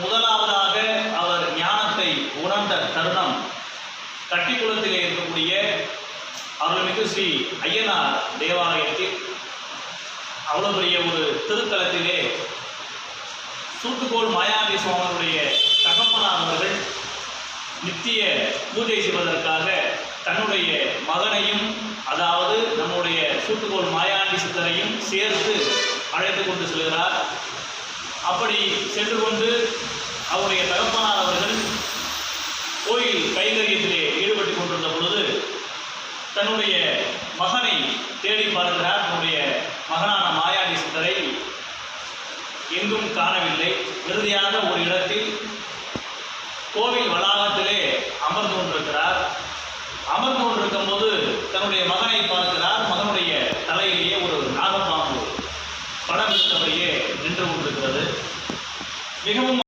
முதலாவதாக அவர் ஞானத்தை உணர்ந்த தருணம் கட்டிக்குளத்திலே இருக்கக்கூடிய அருள்மிகு ஸ்ரீ ஐயனார் தேவாலயத்தில் அவ்வளவு பெரிய ஒரு திருத்தலத்திலே சூட்டுக்கோள் மாயாவி சுவாமியுடைய தகப்பனார் அவர்கள் நித்திய பூஜை செய்வதற்காக தன்னுடைய மகனையும் அதாவது நம்முடைய சூட்டுக்கோள் மாயாண்டி சித்தரையும் சேர்த்து அழைத்து கொண்டு செல்கிறார். வேலையிலே ஈடுபட்டு கொண்டிருந்த பொழுது தன்னுடைய மகனை தேடி பார்க்கிறார். தன்னுடைய மகனான மாயாண்டி சித்தரை. எங்கும் காணவில்லை. இறுதியாக ஒரு இடத்தில் கோவில் வளாகத்திலே அமர்ந்து கொண்டிருக்கிறார். அமர்ந்து கொண்டிருக்கும் போது தன்னுடைய மகனை பார்க்கிறார். மகனுடைய தலையிலேயே ஒரு நாகப்பாம்பு படம் இருந்தபடியே நின்று கொண்டிருக்கிறது. மிகவும்